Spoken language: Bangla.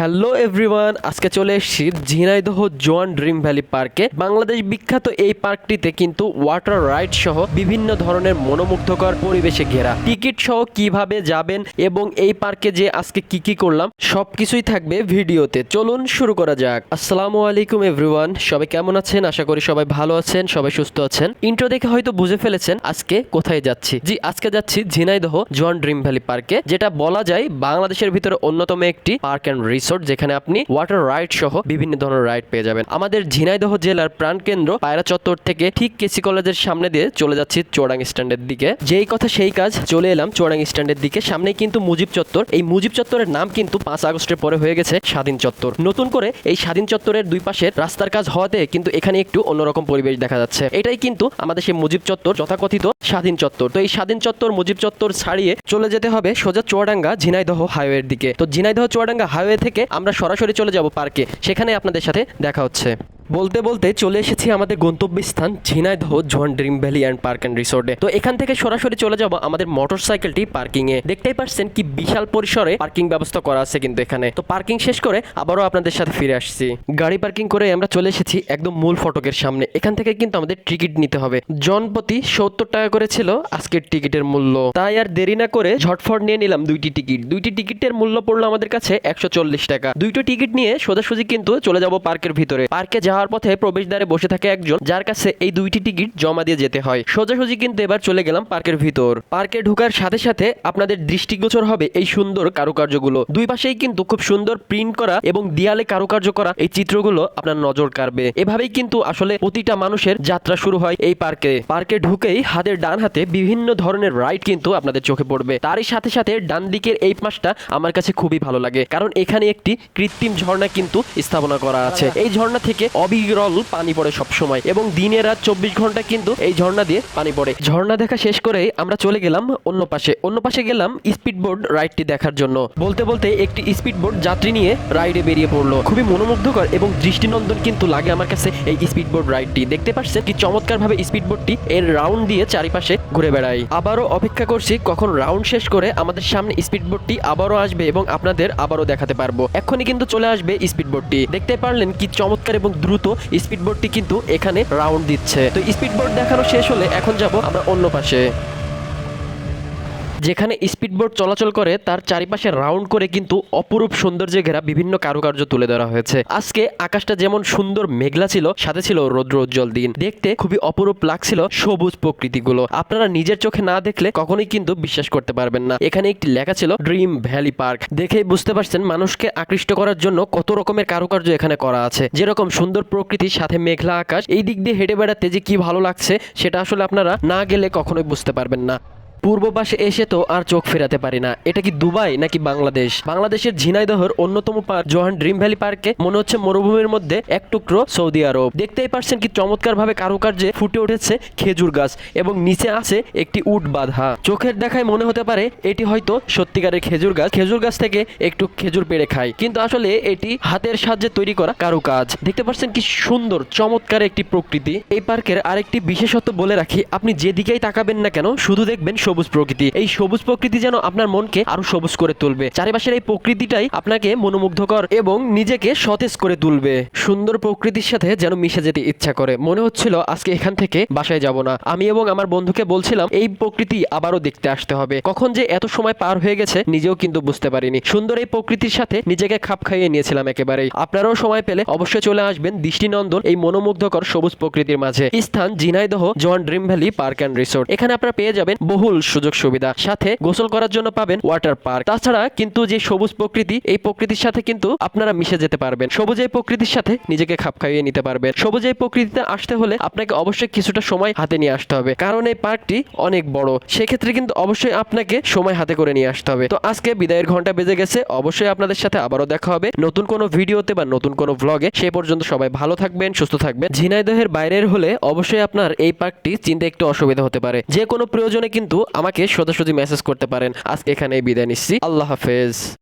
হ্যালো এভরিওয়ান, আজকে চলে এসেছি ঝিনাইদহ জোয়ান ড্রিম ভ্যালি পার্কে। বাংলাদেশ বিখ্যাত এই পার্কটিতে কিন্তু ওয়াটার রাইড সহ বিভিন্ন ধরনের মনোমুগ্ধকর পরিবেশে ঘেরা। টিকিট সহ কীভাবে যাবেন এবং এই পার্কে যে আজকে কি কি করলাম, সবকিছুই থাকবে ভিডিওতে। চলুন শুরু করা যাক। আসসালামু আলাইকুম এভরিওয়ান, সবাই কেমন আছেন? আশা করি সবাই ভালো আছেন, সবাই সুস্থ আছেন। ইন্ট্রো দেখে হয়তো বুঝে ফেলেছেন আজকে কোথায় যাচ্ছি। জি, আজকে যাচ্ছি ঝিনাইদহ জোয়ান ড্রিম ভ্যালি পার্কে, যেটা বলা যায় বাংলাদেশের ভিতরে অন্যতম একটি পার্ক অ্যান্ড রিসোর্ট। যেখানে আপনি ওয়াটার রাইড সহ বিভিন্ন ধরনের রাইড পেয়ে যাবেন। আমাদের ঝিনাইদহ জেলার প্রাণকেন্দ্র পায়রা চত্বর থেকে ঠিক কেসি কলেজের সামনে দিয়ে চলে যাচ্ছি চোরাং স্ট্যান্ডের দিকে। যেই কথা সেই কাজ, চলে এলাম চোরাং স্ট্যান্ডের দিকে। সামনেই কিন্তু মুজিব চত্বর। এই মুজিব চত্বরের নাম কিন্তু পাঁচ আগস্টের পরে হয়ে গেছে স্বাধীন চত্বর। নতুন করে এই স্বাধীন চত্বরের দুই পাশে রাস্তার কাজ হওয়াতে কিন্তু এখানে একটু অন্যরকম পরিবেশ দেখা যাচ্ছে। এটাই কিন্তু আমাদের সেই মুজিব চত্বর, যথাকথিত স্বাধীন চত্বর। তো এই স্বাধীন চত্বর, মুজিব চত্বর ছাড়িয়ে চলে যেতে হবে সোজা চুয়াডাঙ্গা ঝিনাইদহ হাইওয়ের দিকে। তো ঝিনাইদহ চুয়াডাঙ্গা হাইওয়ে থেকে আমরা সরাসরি চলে যাব পার্কে। সেখানে আপনাদের সাথে দেখা হচ্ছে। বলতে বলতে চলে এসেছি আমাদের গন্তব্যস্থান Jhenaidah Joan dream valley and park and রিসোর্টে তো এখান থেকে সরাসরি চলে যাব আমাদের মোটর সাইকেলটি পার্কিং এ। দেখতেই পাচ্ছেন কি বিশাল পরিসরে পার্কিং ব্যবস্থা করা আছে কিন্তু এখানে। তো পার্কিং শেষ করে আবারও আপনাদের সাথে ফিরে আসছি। গাড়ি পার্কিং করে আমরা চলে এসেছি একদম মূল ফটকের সামনে। এখান থেকে কিন্তু আমাদের টিকিট নিতে হবে। জনপ্রতি সত্তর টাকা করে ছিল আজকের টিকিটের মূল্য। তাই আর দেরি না করে ঝটফট নিয়ে নিলাম দুইটি টিকিট। দুইটি টিকিটের মূল্য পড়ল আমাদের কাছে একশো চল্লিশ টাকা। দুইটো টিকিট নিয়ে সোজাসুজি কিন্তু চলে যাব পার্কের ভিতরে। পার্কে যাওয়ার পথে প্রবেশদ্বারে বসে থাকে একজন, যার কাছে এই দুইটি টিকিট জমা দিয়ে যেতে হয়। সোজাসুজি কিন্তু এবার চলে গেলাম পার্কের ভিতর। পার্কে ঢুকার সাথে সাথে আপনাদের দৃষ্টিগোচর হবে এই সুন্দর কারুকার্যগুলো। দুই পাশেই কিন্তু খুব সুন্দর প্রিন্ট করা এবং দেয়ালে কারুকার্য করা এই চিত্রগুলো আপনার নজর কাড়বে। এভাবেই কিন্তু আসলে প্রতিটা মানুষের যাত্রা শুরু হয় এই পার্কে। পার্কে ঢুকেই হাতের ডান হাতে বিভিন্ন ধরনের রাইড কিন্তু আপনাদের চোখে পড়বে। তারই সাথে সাথে ডান দিকের এই পাশটা আমার কাছে খুবই ভালো লাগে। কারণ এখানে একটি কৃত্রিম ঝর্ণা কিন্তু স্থাপনা করা আছে। এই ঝর্ণা থেকে অবিরল পানি পড়ে সব সময় এবং দিনে রাত চব্বিশ ঘণ্টা কিন্তু এই ঝর্ণা দিয়ে পানি পড়ে। ঝর্ণা দেখা শেষ করে আমরা চলে গেলাম অন্য পাশে। অন্য পাশে গেলাম স্পিডবোট রাইডটি দেখার জন্য। বলতে বলতে একটি স্পিডবোট যাত্রী নিয়ে রাইডে বেরিয়ে পড়ল। খুবই মনোমুগ্ধকর এবং দৃষ্টিনন্দন কিন্তু লাগে আমার কাছে এই স্পিডবোট রাইডটি। দেখতে পাচ্ছেন কি চমৎকার ভাবে স্পিডবোটটি এর রাউন্ড দিয়ে চারিপাশে ঘুরে বেড়ায়। আবারও অপেক্ষা করছি কখন রাউন্ড শেষ করে আমাদের সামনে স্পিডবোটটি আবারও আসবে এবং আপনাদের আবারও দেখাতে পারব। এখনই কিন্তু চলে আসবে স্পিডবোটটি। দেখতে পারলেন কি চমৎকার এবং দ্রুত স্পিড বোর্ডটি কিন্তু এখানে রাউন্ড দিচ্ছে। তো স্পিড বোর্ড দেখানো শেষ হলে এখন যাব আমরা অন্য পাশে। যেখানে স্পিডবোট চলাচল করে, তার চারিপাশে রাউন্ড করে কিন্তু অপরূপ সৌন্দর্যে ঘেরা বিভিন্ন কারুকার্য তুলে ধরা হয়েছে। আজকে আকাশটা যেমন সুন্দর মেঘলা ছিল, সাথে ছিল রৌদ্র উজ্জ্বল দিন। দেখতে খুবই অপরূপ লাগছিল সবুজ প্রকৃতিগুলো। আপনারা নিজের চোখে না দেখলে কখনোই কিন্তু বিশ্বাস করতে পারবেন না। এখানে একটি লেখা ছিল ড্রিম ভ্যালি পার্ক দেখেই বুঝতে পারছেন মানুষকে আকৃষ্ট করার জন্য কত রকমের কারুকার্য এখানে করা আছে। যেরকম সুন্দর প্রকৃতির সাথে মেঘলা আকাশ, এই দিক দিয়ে হেঁটে বেড়াতে যে কি ভালো লাগছে, সেটা আসলে আপনারা না গেলে কখনোই বুঝতে পারবেন না। পূর্ব পাশে এসে তো আর চোখ ফেরাতে পারি না। এটা কি দুবাই নাকি বাংলাদেশ? বাংলাদেশের ঝিনাইদহর অন্যতম পার্ক, জোহান ড্রিম ভ্যালি পার্কে, মনে হচ্ছে মরুভূমির মধ্যে এক টুকরো সৌদি আরব। দেখতেই পারছেন কি চমৎকার ভাবে কারুকার্যে ফুটে উঠেছে খেজুর গাছ এবং নিচে আছে একটি উট বাঁধা। চোখের দেখায় মনে হতে পারে এটি হয়তো সত্যিকারের খেজুর গাছ। খেজুর গাছ থেকে একটু খেজুর পেড়ে খায় কিন্তু আসলে এটি হাতের সাহায্যে তৈরি করা কারুকাজ। দেখতে পাচ্ছেন কি সুন্দর, চমৎকার একটি প্রকৃতি। এই পার্কের আরেকটি বিশেষত্ব বলে রাখি, আপনি যেদিকেই তাকাবেন না কেন, শুধু দেখবেন সবুজ প্রকৃতি। এই সবুজ প্রকৃতি যেন আপনার মনকে আরও সবুজ করে তুলবে। চারিপাশের এই প্রকৃতিটাই আপনাকে মনোমুগ্ধকর এবং নিজেকে সতেজ করে তুলবে। সুন্দর প্রকৃতির সাথে যেন মিশে যেতে ইচ্ছা করে। মনে হচ্ছিল আজকে এখান থেকে বাসায় যাব না। আমি এবং আমার বন্ধুকে বলছিলাম, এই প্রকৃতি আবারও দেখতে আসতে হবে। কখন যে এত সময় পার হয়ে গেছে, নিজেও কিন্তু বুঝতে পারিনি। সুন্দর এই প্রকৃতির সাথে নিজেকে খাপ খাইয়ে নিয়েছিলাম একেবারেই। আপনারাও সময় পেলে অবশ্যই চলে আসবেন দৃষ্টিনন্দন এই মনোমুগ্ধকর সবুজ প্রকৃতির মাঝে। স্থান Jhenaidah John dream valley park and resort. এখানে আপনারা পেয়ে যাবেন বহুল সুযোগ সুবিধা সাথে গোসল করার জন্য পাবেন ওয়াটার পার্ক। তাছাড়া কিন্তু যে সবুজ প্রকৃতি, এই প্রকৃতির সাথে কিন্তু আপনারা মিশে যেতে পারবেন। সবুজ এই প্রকৃতির সাথে নিজেকে খাপ খাইয়ে নিতে পারবেন। সবুজ এই প্রকৃতিতে আসতে হলে আপনাকে অবশ্যই কিছুটা সময় হাতে নিয়ে আসতে হবে। কারণ এই পার্কটি অনেক বড়। সেক্ষেত্রে কিন্তু অবশ্যই আপনাকে সময় হাতে করে নিয়ে আসতে হবে। তো আজকে বিদায়ের ঘণ্টা বেজে গেছে। অবশ্যই আপনাদের সাথে আবারও দেখা হবে নতুন কোনো ভিডিওতে বা নতুন কোনো ভ্লগে সে পর্যন্ত সবাই ভালো থাকবেন, সুস্থ থাকবেন। ঝিনাইদহের বাইরের হলে অবশ্যই আপনার এই পার্কটি চিনতে একটু অসুবিধা হতে পারে। যে কোনো প্রয়োজনে কিন্তু আমাকে সোজাসুজি মেসেজ করতে পারেন। আজকে এখানে বিদায় নিচ্ছি। আল্লাহ হাফেজ।